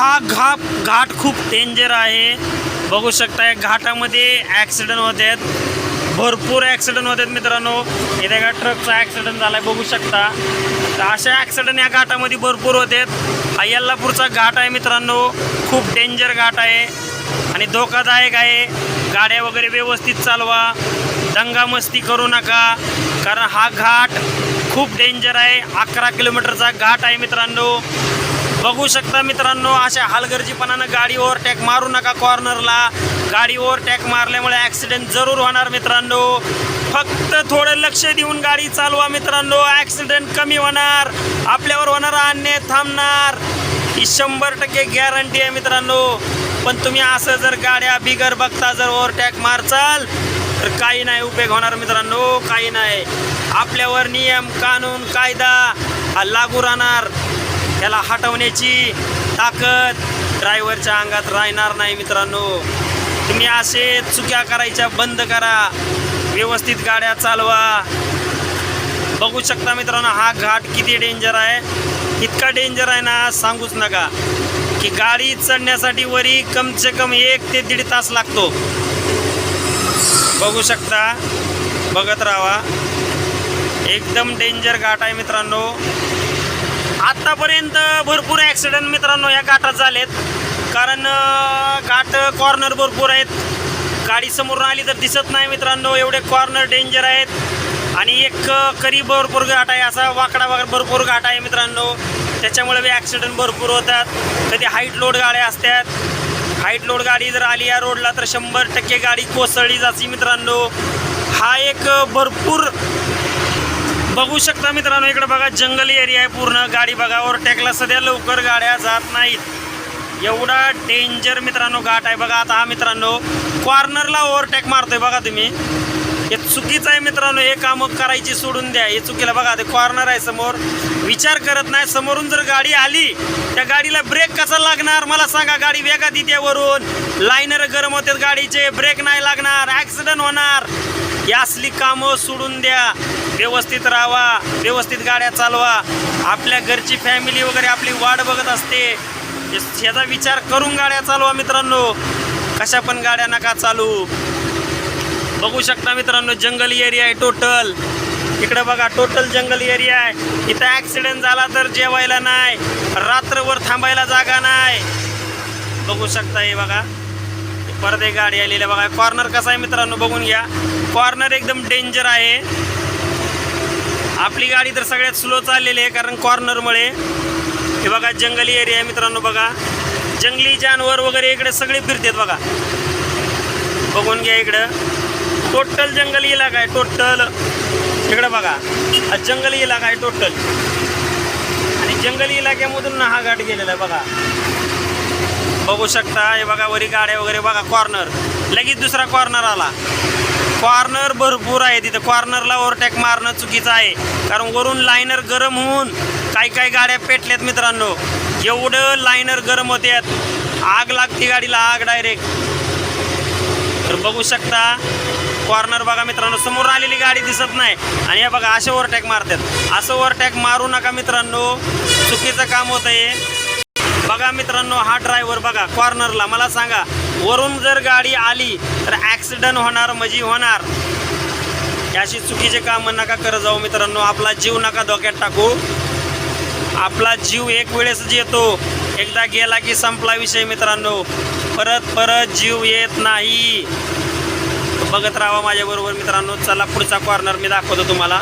हा घा घाट खूप डेंजर आहे. बघू शकता घाटामध्ये ॲक्सिडेंट होत आहेत. भरपूर ॲक्सिडेंट होत आहेत मित्रांनो. इथे का ट्रकचा ॲक्सिडेंट झाला आहे बघू शकता. तर अशा ॲक्सिडेंट या घाटामध्ये भरपूर होत आहेत. हा यल्लापूरचा घाट आहे मित्रांनो. खूप डेंजर घाट आहे. आणि धोकादायक आहे. गाड्या वगैरे व्यवस्थित चालवा. दंगामस्ती करू नका. कारण हा घाट खूप डेंजर आहे. अकरा किलोमीटरचा घाट आहे मित्रांनो. बघू शकता मित्रांनो अशा हलगर्जीपणानं गाडी ओव्हरटॅक मारू नका कॉर्नरला. गाडी ओव्हरटॅक मारल्यामुळे ॲक्सिडेंट जरूर होणार मित्रांनो. फक्त थोडं लक्ष देऊन गाडी चालवा मित्रांनो ॲक्सिडेंट कमी होणार. आपल्यावर होणारा अन्याय थांबणार. ही शंभर टक्के गॅरंटी आहे मित्रांनो. पण तुम्ही असं जर गाड्या बिगर बघता जर ओव्हरटॅक मारचाल तर काही नाही उपयोग होणार मित्रांनो काही नाही. आपल्यावर नियम कानून कायदा हा लागू राहणार. त्याला हटवण्याची ताकद ड्रायव्हरच्या अंगात राहणार नाही मित्रांनो. तुम्ही असे चुक्या करायच्या बंद करा. व्यवस्थित गाड्या चालवा. बघू शकता मित्रांनो हा घाट किती डेंजर आहे. इतका डेंजर आहे ना सांगूच नका. की गाडी चढण्यासाठी वरी कम से कम एक ते दीड तास लागतो. बघू शकता. बघत राहा. एकदम डेंजर घाट आहे मित्रांनो. आत्तापर्यंत भरपूर ॲक्सिडेंट मित्रांनो या घाटात झालेत. कारण घाट कॉर्नर भरपूर आहेत. गाडी समोरून आली तर दिसत नाही मित्रांनो एवढे कॉर्नर डेंजर आहेत. आणि एक करी भरपूर घाट आहे असा वाकडा वगैरे भरपूर घाट आहे मित्रांनो. त्याच्यामुळे बी ॲक्सिडेंट भरपूर होतात. कधी हाईट लोड गाड्या असतात. हाईट लोड गाडी जर आली या रोडला तर शंभर टक्के गाडी कोसळली जाते मित्रांनो. हा एक भरपूर बघू शकता मित्रांनो इकडे बघा जंगली एरिया आहे पूर्ण. गाडी बघा ओव्हरटेकला सध्या लवकर गाड्या जात नाहीत. एवढा डेंजर मित्रांनो घाट आहे. बघा आता हा मित्रांनो कॉर्नरला ओव्हरटेक मारतोय बघा तुम्ही. हे चुकीचं आहे मित्रांनो हे कामं करायची सोडून द्या. हे चुकीला बघा ते कॉर्नर आहे समोर. विचार करत नाही. समोरून जर गाडी आली त्या गाडीला ब्रेक कसा लागणार? मला सांगा गाडी वेगात येते वरून. लाईनर गरम होतात गाडीचे ब्रेक नाही लागणार ॲक्सिडेंट होणार. ही असली कामं सोडून द्या. व्यवस्थित राहावा व्यवस्थित गाड्या चालवा. आपल्या घरची फॅमिली वगैरे आपली वाट बघत असते. याचा विचार करून गाड्या चालवा मित्रांनो. कशा पण गाड्या नका चालू. बघू शकता मित्रांनो जंगल एरिया आहे टोटल इकडे बघा टोटल जंगल एरिया आहे. इथं ॲक्सिडेंट झाला तर जेवायला नाही. रात्रभर थांबायला जागा नाही. बघू शकता हे बघा. परदे गाडी आलेली बघा. कॉर्नर कसा आहे मित्रांनो बघून घ्या. कॉर्नर एकदम डेंजर आहे. आपली गाडी तर सगळ्यात स्लो चाललेली आहे कारण कॉर्नरमुळे हे बघा जंगली एरिया आहे मित्रांनो बघा. जंगली जानवर वगैरे इकडे सगळे फिरतात बघा. बघून घ्या इकडं. टोटल जंगली इलाका आहे टोटल इकडं बघा. हा जंगली इलाका आहे टोटल आणि जंगली इलाक्यामधून हा घाट गेलेला आहे बघा. बघू शकता हे बघा वरी गाड्या वगैरे बघा कॉर्नर लगेच दुसरा कॉर्नर आला. कॉर्नर भरपूर आहे तिथं. कॉर्नरला ओव्हरटॅक मारणं चुकीचं आहे. कारण वरून लायनर गरम होऊन काही काही गाड्या पेटल्यात मित्रांनो. एवढं लायनर गरम होत्यात आग लागते गाडीला आग डायरेक्ट तर बघू शकता कॉर्नर बघा मित्रांनो समोर आलेली गाडी दिसत नाही. आणि हे बघा असे ओव्हरटॅक मारतात. असं ओव्हरटॅक मारू नका मित्रांनो. चुकीचं काम होतं आहे बघा मित्रांनो हा ड्रायव्हर बघा कॉर्नरला. मला सांगा वरून जर गाडी आली तर ॲक्सिडंट होणार म्हणजे होणार. याशी अशी चुकीचे काम नका करत जाऊ मित्रांनो. आपला जीव नका धोक्यात टाकू. आपला जीव एक वेळेस येतो. एकदा गेला की संपला विषय मित्रांनो. परत परत जीव येत नाही. बघत राहा माझ्याबरोबर मित्रांनो. चला पुढचा कॉर्नर मी दाखवतो तुम्हाला.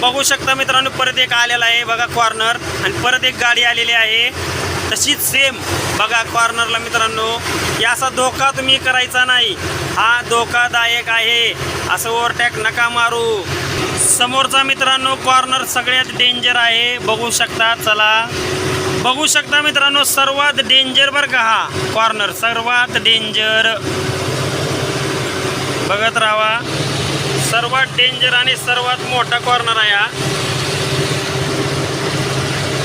बघू शकता मित्रांनो परत एक आलेला आहे. बघा कॉर्नर आणि परत एक गाडी आलेली आहे. तशीच सेम बघा कॉर्नरला मित्रांनो या असा धोका तुम्ही करायचा नाही. हा धोकादायक आहे. असं ओव्हरटॅक नका मारू. समोरचा मित्रांनो कॉर्नर सगळ्यात डेंजर आहे. बघू शकता चला. बघू शकता मित्रांनो सर्वात डेंजर बरं का हा? कॉर्नर सर्वात डेंजर बघत राहा. सर्वात डेंजर आणि सर्वात मोठा कॉर्नर आहे हा.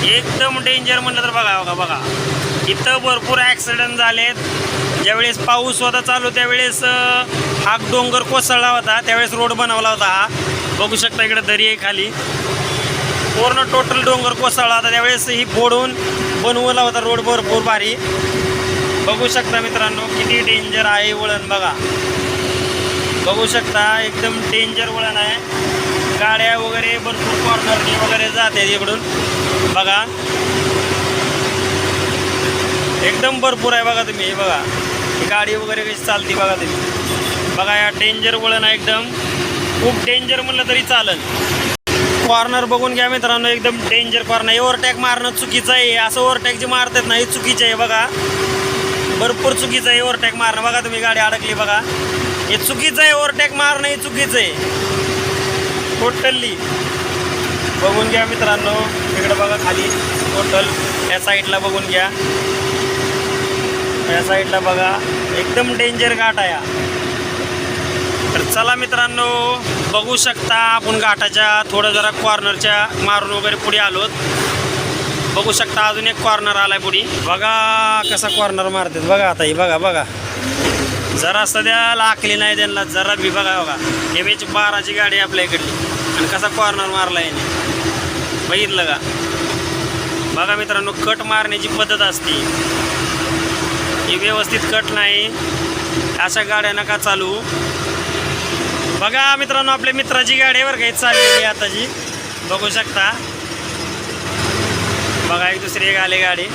एकदम डेंजर म्हणलं तर बघा बघा बघा. इथं भरपूर ॲक्सिडेंट झालेत. ज्यावेळेस पाऊस होता चालू त्यावेळेस अं, हा डोंगर कोसळला होता. त्यावेळेस रोड बनवला होता हा. बघू शकता इकडे दरी आहे खाली. पूर्ण टोटल डोंगर कोसळला होता. त्यावेळेस ही फोडून बनवला होता रोड भरपूर भारी. बघू शकता मित्रांनो किती डेंजर आहे वळण बघा. बघू शकता एकदम डेंजर वळण आहे. गाड्या वगैरे भरपूर कॉर्नरनी वगैरे जाते इकडून. बघा. एकदम भरपूर आहे बघा तुम्ही हे बघा. गाडी वगैरे कशी चालते बघा तुम्ही. बघा या डेंजर वळण एकदम खूप डेंजर म्हणलं तरी चालेल. कॉर्नर बघून घ्या मित्रांनो एकदम डेंजर कॉर्नर ओव्हरटॅक मारणं चुकीचं आहे. असं ओव्हरटॅक जे मारतात ना हे चुकीचं आहे बघा. भरपूर चुकीचं आहे ओव्हरटॅक मारणं. बघा तुम्ही गाडी अडकली बघा. हे चुकीचं आहे ओव्हरटॅक मारणं हे चुकीचं आहे. टोटल्ली. बघून घ्या मित्रांनो. तिकडं बघा खाली टोटल या साईडला बघून घ्या. या साईडला बघा. एकदम डेंजर घाट आहे तर चला मित्रांनो बघू शकता आपण घाटाच्या थोडं जरा कॉर्नरच्या मारून वगैरे पुढे आलोत. बघू शकता अजून एक कॉर्नर आलाय पुढे. बघा कसा कॉर्नर मारतात. बघा आता ही बघा बघा. जरा सध्या लाकली नाही त्यांना. जरा बी बघा बघा. एम एच बाराची गाडी आपल्या इकडली. आणि कसा कॉर्नर मारला याने? बघितलं का? बघा मित्रांनो कट मारण्याची पद्धत असते. ही व्यवस्थित कट नाही. अशा गाड्या नका चालू. बघा मित्रांनो आपल्या मित्राची गाडी गाडीवर काही चाललेली आहे आताची. बघू शकता. बघा एक दुसरी एक आली गाडी.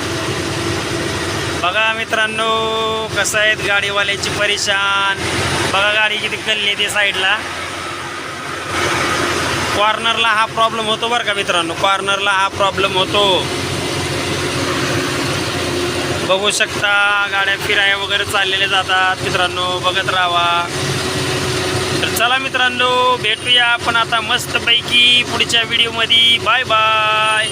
बघा मित्रांनो कसं आहेत गाडीवाल्याची परेशान. बघा गाडी किती कल्ली ते साईडला कॉर्नरला हा प्रॉब्लेम होतो बरं का मित्रांनो. कॉर्नरला हा प्रॉब्लेम होतो. बघू शकता गाड्या फिराया वगैरे चाललेल्या जातात मित्रांनो. बघत राहा. तर चला मित्रांनो भेटूया आपण आता मस्तपैकी पुढच्या व्हिडिओमध्ये बाय बाय